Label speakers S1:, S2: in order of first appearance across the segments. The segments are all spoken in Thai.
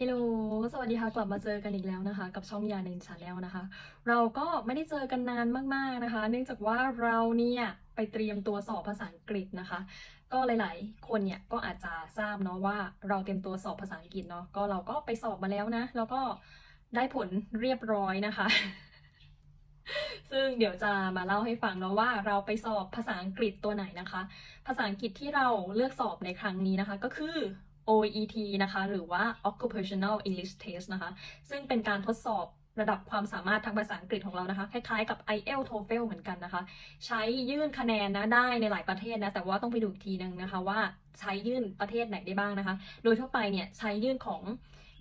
S1: ฮลโหล สวัสดีค่ะ กลับมาเจอกันอีกแล้วนะคะ กับช่องยาเนนชาแนลนะคะ เราก็ไม่ได้เจอกันนานมากๆนะคะ เนื่องจากว่าเราเนี่ยไปเตรียมตัวสอบภาษาอังกฤษนะคะ ก็หลายๆ คนเนี่ยก็อาจจะทราบเนาะว่าเราเตรียมตัวสอบภาษาอังกฤษเนาะ ก็เราก็ไปสอบมาแล้วนะ แล้วก็ได้ผลเรียบร้อยนะคะ ซึ่งเดี๋ยวจะมาเล่าให้ฟังเนาะว่าเราไปสอบภาษาอังกฤษตัวไหนนะคะ ภาษาอังกฤษที่เราเลือกสอบในครั้งนี้นะคะ ก็คือ OET นะคะ หรือว่า Occupational English Test นะคะ ซึ่งเป็นการทดสอบระดับความสามารถทางภาษาอังกฤษของเรานะคะ คล้ายๆกับ IELTS TOEFL เหมือนกันนะคะ ใช้ยื่นคะแนนนะได้ในหลายประเทศนะ แต่ว่าต้องไปดูอีกทีนึงนะคะว่าใช้ยื่นประเทศไหนได้บ้างนะคะ โดยทั่วไปเนี่ยใช้ยื่นของ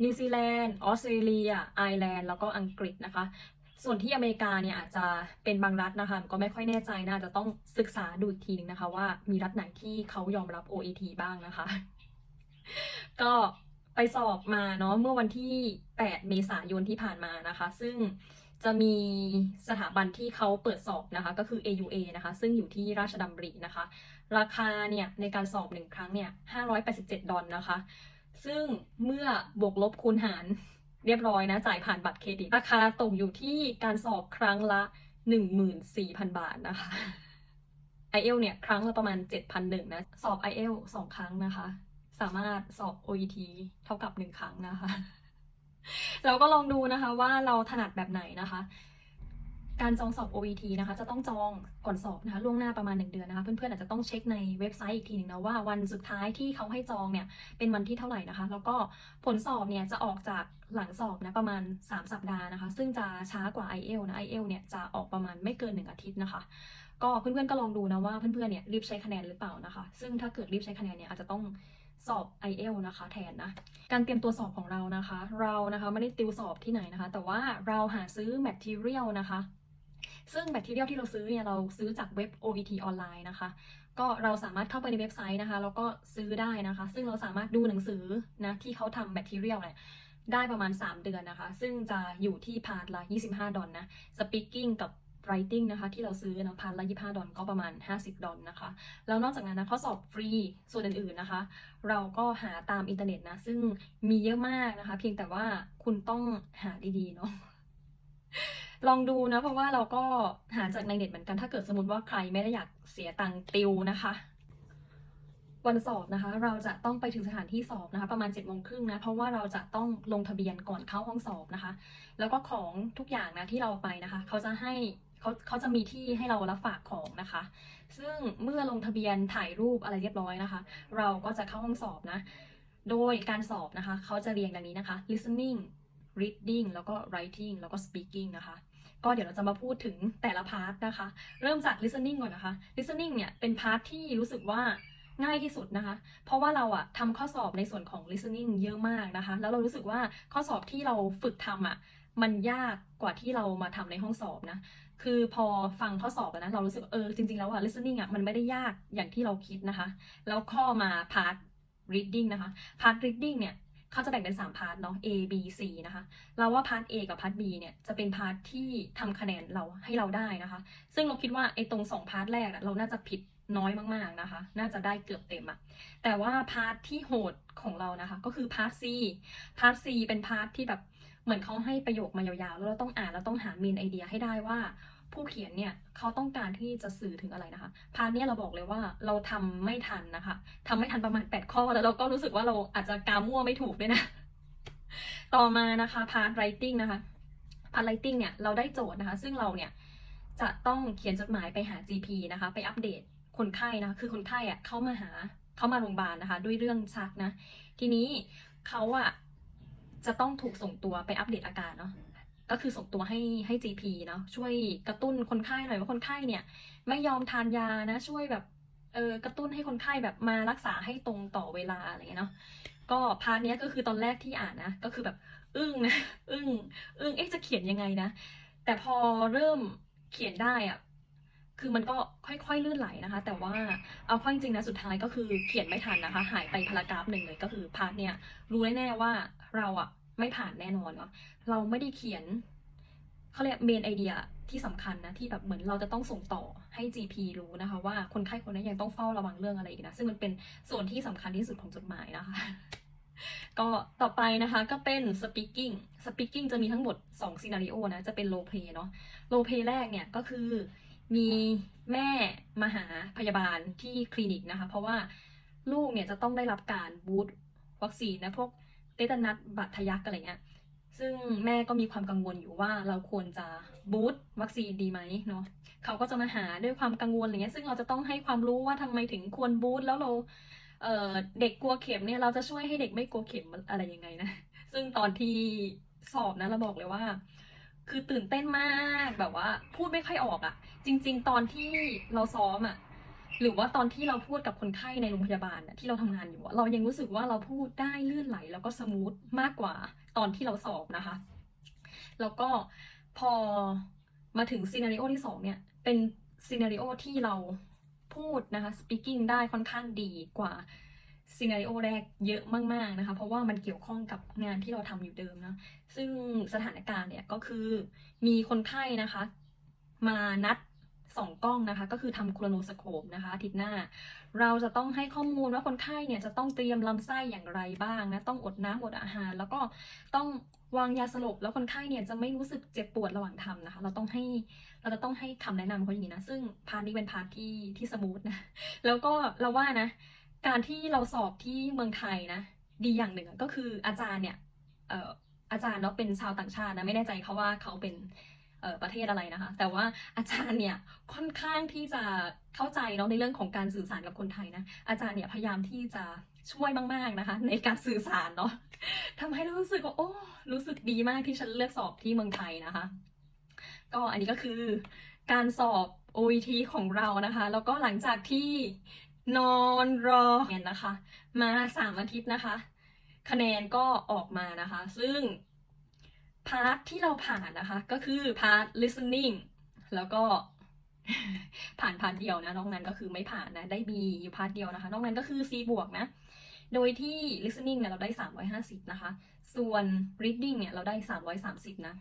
S1: นิวซีแลนด์ออสเตรเลียไอร์แลนด์แล้วก็อังกฤษนะคะ ส่วนที่อเมริกาเนี่ยอาจจะเป็นบางรัฐนะคะ ก็ไม่ค่อยแน่ใจนะอาจจะต้องศึกษาดูอีกทีนึงนะคะ ว่ามีรัฐไหนที่เขายอมรับ OET บ้างนะคะ ก็ไปสอบมาเนาะเมื่อวันที่ 8 เมษายนที่ผ่านมานะคะ ซึ่งจะมีสถาบันที่เขาเปิดสอบนะคะ ก็คือ AUA นะคะ ซึ่งอยู่ที่ราชดำรินะคะ ราคาเนี่ยในการสอบหนึ่งครั้งเนี่ย 587 ดอลนะคะ ซึ่งเมื่อบวกลบคูณหารเรียบร้อยนะ จ่ายผ่านบัตรเครดิต ราคาตกอยู่ที่การสอบครั้งละ 14,000 บาทนะคะ IELTS เนี่ย ครั้งละประมาณ7,100นะ สอบ IELTS สองครั้งนะคะ สามารถสอบ OET เท่ากับหนึ่งครั้งนะคะ เราก็ลองดูนะคะว่าเราถนัดแบบไหนนะคะ การจองสอบ OET นะคะ จะต้องจองก่อนสอบนะคะล่วงหน้าประมาณ 1 เดือนนะคะ เพื่อนๆอาจจะต้องเช็คในเว็บไซต์อีกทีหนึ่งนะว่าวันสุดท้ายที่เขาให้จองเนี่ยเป็นวันที่เท่าไหร่นะคะ แล้วก็ผลสอบเนี่ยจะออกจากหลังสอบนะประมาณ 3 สัปดาห์นะคะ ซึ่งจะช้ากว่า IELT นะ IELT เนี่ยจะออกประมาณไม่เกิน 1 อาทิตย์นะคะก็เพื่อนๆก็ลองดูนะว่าเพื่อนๆเนี่ยรีบใช้คะแนนหรือเปล่านะคะ ซึ่งถ้าเกิดรีบใช้คะแนนเนี่ยอาจจะต้อง สอบ IELTS นะคะแทนนะ การเตรียมตัวสอบของเรานะคะ เรานะคะไม่ได้ติวสอบที่ไหนนะคะ แต่ว่าเราหาซื้อ material นะคะ ซึ่ง material ที่เราซื้อเนี่ยเราซื้อจากเว็บ OET ออนไลน์นะคะ ก็เราสามารถเข้าไปในเว็บไซต์นะคะแล้วก็ซื้อได้นะคะ ซึ่งเราสามารถดูหนังสือนะที่เขาทำ material เนี่ยได้ประมาณ 3 เดือนนะคะ ซึ่งจะอยู่ที่พาร์ทละ 25 ดอลนะ speaking กับ writing นะคะที่เราซื้อนะพาร์ทละ25ดอลก็ประมาณ 50 ดอลนะคะ แล้วนอกจากนั้นนะข้อสอบฟรีส่วนอื่นๆนะคะ เราก็หาตามอินเทอร์เน็ตนะ ซึ่งมีเยอะมากนะคะ เพียงแต่ว่าคุณต้องหาดีๆเนาะลองดูนะ เพราะว่าเราก็หาจากในเน็ตเหมือนกันถ้าเกิดสมมติว่าใครไม่ได้อยากเสียตังค์ติวนะคะวันสอบนะคะเราจะต้องไปถึงสถานที่สอบนะคะ ประมาณ7จ็ดโมงครึ่งนะเพราะว่าเราจะต้องลงทะเบียนก่อนเข้าห้องสอบนะคะ แล้วก็ของทุกอย่างนะที่เราไปนะคะ เขาจะให้ เขาเขาจะมีที่ให้เรารับฝากของนะคะ ซึ่งเมื่อลงทะเบียนถ่ายรูปอะไรเรียบร้อยนะคะ เราก็จะเข้าห้องสอบนะ โดยการสอบนะคะ เขาจะเรียงดังนี้นะคะ listening reading แล้วก็ writing แล้วก็ speaking นะคะ ก็เดี๋ยวเราจะมาพูดถึงแต่ละพาร์ทนะคะ เริ่มจาก listening ก่อนนะคะ listening เนี่ยเป็นพาร์ทที่รู้สึกว่าง่ายที่สุดนะคะ เพราะว่าเราอะทำข้อสอบในส่วนของ listening เยอะมากนะคะ แล้วเรารู้สึกว่าข้อสอบที่เราฝึกทำอะมันยากกว่าที่เรามาทำในห้องสอบนะ คือพอฟังข้อสอบแล้วนะเรารู้สึกเออจริงๆแล้วอะ listening อะมันไม่ได้ยากอย่างที่เราคิดนะคะ แล้วข้อมาพาร์ท reading นะคะพาร์ท reading เนี่ยเขาจะแบ่งเป็น 3 พาร์ทเนาะ A B C นะคะ เราว่าพาร์ท A กับพาร์ท B เนี่ยจะเป็นพาร์ทที่ทำคะแนนเราให้เราได้นะคะ ซึ่งเราคิดว่าไอ้ตรง 2 พาร์ทแรกอะเราน่าจะผิดน้อยมากๆนะคะ น่าจะได้เกือบเต็มอะแต่ว่าพาร์ทที่โหดของเรานะคะ ก็คือพาร์ท C พาร์ท C เป็นพาร์ทที่แบบ เหมือนเขาให้ประโยคมายาวๆ แล้วเราต้องอ่านแล้วต้องหาเมนไอเดียให้ได้ว่า ผู้เขียนเนี่ยเขาต้องการที่จะสื่อถึงอะไรนะคะ พาร์ทเนี้ยเราบอกเลยว่าเราทำไม่ทันนะคะทำไม่ทันประมาณ 8 ข้อแล้วเราก็รู้สึกว่าเราอาจจะกามั่วไม่ถูกด้วยนะ ต่อมานะคะพาร์ท writing นะคะพาร์ท writing เนี่ยเราได้โจทย์นะคะ ซึ่งเราเนี่ยจะต้องเขียนจดหมายไปหา GP นะคะ ไปอัปเดตคนไข้นะคะคือคนไข้อะเข้ามาหาเข้ามาโรงพยาบาลนะคะ ด้วยเรื่องชักนะ ทีนี้เขาอะ จะต้องถูกส่งตัวไปอัปเดตอาการเนาะก็คือส่งตัวให้ให้ GP เนาะช่วยกระตุ้นคนไข้หน่อยว่าคนไข้เนี่ย ไม่ยอมทานยานะ ช่วยแบบเออกระตุ้นให้คนไข้แบบมารักษาให้ตรงต่อเวลาอะไรเงี้ยเนาะก็พาร์ทเนี้ยก็คือตอนแรกที่อ่านนะก็คือแบบอึ้งนะอึ้งอึ้งเอ๊ะจะเขียนยังไงนะ แต่พอเริ่มเขียนได้อะ คือมันก็ค่อยๆลื่นไหลนะคะ แต่ว่าเอาข้อจริงนะสุดท้ายก็คือเขียนไม่ทันนะคะ หายไปพารากราฟหนึ่งเลยก็คือพาร์ทเนี้ยรู้แน่ๆว่าเราอะไม่ผ่านแน่นอนเนาะเราไม่ได้เขียนเขาเรียกเมนไอเดียที่สำคัญนะที่แบบเหมือนเราจะต้องส่งต่อให้ GP รู้นะคะว่าคนไข้คนนั้นยังต้องเฝ้าระวังเรื่องอะไรอีกนะซึ่งมันเป็นส่วนที่สำคัญที่สุดของจดหมายนะคะ ก็ต่อไปนะคะก็เป็น speaking speaking จะมีทั้งหมด2ซีนารีโอนะจะเป็น role play เนาะ role play แรกเนี่ยก็คือ มีแม่มาหาพยาบาลที่คลินิกนะคะ เพราะว่าลูกเนี่ยจะต้องได้รับการบูตวัคซีนนะพวกเตตานัสบัตทะยักอะไรเงี้ยซึ่งแม่ก็มีความกังวลอยู่ว่าเราควรจะบูตวัคซีนดีไหมเนาะเขาก็จะมาหาด้วยความกังวลอะไรเงี้ยซึ่งเราจะต้องให้ความรู้ว่าทำไมถึงควรบูตแล้วเราเเด็กกลัวเข็มเนี่ยเราจะช่วยให้เด็กไม่กลัวเข็มอะไรยังไงนะ ซึ่งตอนที่สอบนะเราบอกเลยว่า คือตื่นเต้นมากแบบว่า พูดไม่ค่อยออกอะ่ะ จริง ๆ ตอนที่เราซ้อมอะ่ะ หรือว่าตอนที่เราพูดกับคนไข้ในโรงพยาบาลน่ะที่เราทำงานอยู่เรายังรู้สึกว่าเราพูดได้ลื่นไหล แล้วก็สมูทมากกว่าตอนที่เราสอบนะคะ แล้วก็พอมาถึงซีนารีโอที่สองเนี่ย เป็นซีนารีโอที่เราพูดนะคะ speaking ได้ค่อนข้างดีกว่า ซีนารีโอแรกเยอะมากๆนะคะ เพราะว่ามันเกี่ยวข้องกับงานที่เราทำอยู่เดิมนะซึ่งสถานการณ์เนี่ยก็คือมีคนไข้นะคะ มานัดสองกล้องนะคะ ก็คือทำโครโนสโคปนะคะอาทิตย์หน้า เราจะต้องให้ข้อมูลว่าคนไข้เนี่ยจะต้องเตรียมลำไส้อย่างไรบ้างนะต้องอดน้ำอดอาหาร แล้วก็ต้องวางยาสลบแล้วคนไข้เนี่ยจะไม่รู้สึกเจ็บปวดระหว่างทำนะคะ เราต้องให้เราจะต้องให้คำแนะนำเขาอย่างนี้นะซึ่งพาร์ทนี้เป็นพาร์ทที่ที่สมูทนะแล้วก็เราว่านะ การที่เราสอบที่เมืองไทยนะ ดีอย่างหนึ่งก็คืออาจารย์เนี่ยเอออาจารย์เนาะเป็นชาวต่างชาตินะไม่แน่ใจเขาว่าเขาเป็นประเทศอะไรนะคะ แต่ว่าอาจารย์เนี่ยค่อนข้างที่จะเข้าใจเนาะในเรื่องของการสื่อสารกับคนไทยนะอาจารย์เนี่ยพยายามที่จะช่วยมากๆนะคะ ในการสื่อสารเนาะทำให้รู้สึกว่าโอ้รู้สึกดีมากที่ฉันเลือกสอบที่เมืองไทยนะคะ ก็อันนี้ก็คือการสอบ OET ของเรานะคะ แล้วก็หลังจากที่ นอนรอเรียนนะคะ มาสามอาทิตย์นะคะ คะแนนก็ออกมานะคะ ซึ่งพาร์ทที่เราผ่านนะคะ ก็คือพาร์ท listening แล้วก็ผ่านพาร์ทเดียวนะนอกนั้นก็คือไม่ผ่านนะ ได้ B อยู่พาร์ทเดียวนะคะ นอกนั้นก็คือ C บวกนะ โดยที่ listening เนี่ยเราได้ 350 นะคะ ส่วน reading เนี่ยเราได้ 330 นะ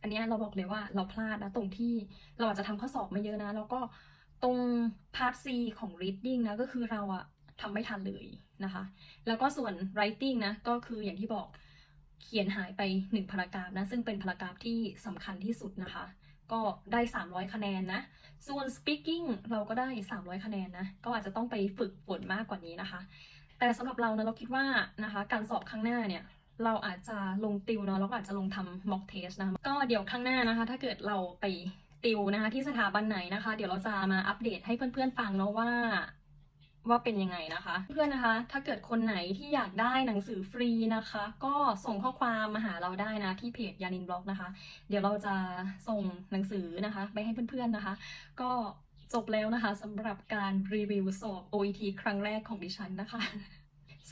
S1: อันนี้เราบอกเลยว่าเราพลาดนะตรงที่เราอาจจะทำข้อสอบม่เยอะนะ แล้วก็ ตรงพาร์ท C ของ reading นะก็คือเราอะทำไม่ทันเลยนะคะ แล้วก็ส่วน writing นะก็คืออย่างที่บอกเขียนหายไปหนึ่งพารากราฟนะ ซึ่งเป็นพารากราฟที่สำคัญที่สุดนะคะ ก็ได้ 300 คะแนนนะ ส่วน speaking เราก็ได้ 300 คะแนนนะ ก็อาจจะต้องไปฝึกฝนมากกว่านี้นะคะ แต่สำหรับเรานะเราคิดว่านะคะการสอบครั้งหน้าเนี่ยเราอาจจะลงติวเนาะแล้วก็อาจจะลงทำ mock test นะคะก็เดี๋ยวข้างหน้านะคะ ถ้าเกิดเราไป ติวนะคะที่สถาบันไหนนะคะ เดี๋ยวเราจะมาอัปเดตให้เพื่อนๆฟังเนาะว่าว่าเป็นยังไงนะคะ เพื่อนนะคะ ถ้าเกิดคนไหนที่อยากได้หนังสือฟรีนะคะ ก็ส่งข้อความมาหาเราได้นะที่เพจยานินบล็อกนะคะ เดี๋ยวเราจะส่งหนังสือนะคะ ไปให้เพื่อนๆนะคะ ก็จบแล้วนะคะสำหรับการรีวิวสอบ OET ครั้งแรกของดิฉันนะคะ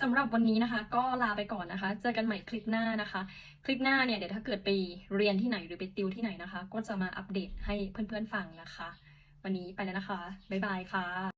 S1: สำหรับวันนี้นะคะ ก็ลาไปก่อนนะคะ เจอกันใหม่คลิปหน้านะคะ คลิปหน้าเนี่ยเดี๋ยวถ้าเกิดไปเรียนที่ไหนหรือไปติวที่ไหนนะคะ ก็จะมาอัปเดตให้เพื่อนๆฟังนะคะ วันนี้ไปแล้วนะคะ บ๊ายบายค่ะ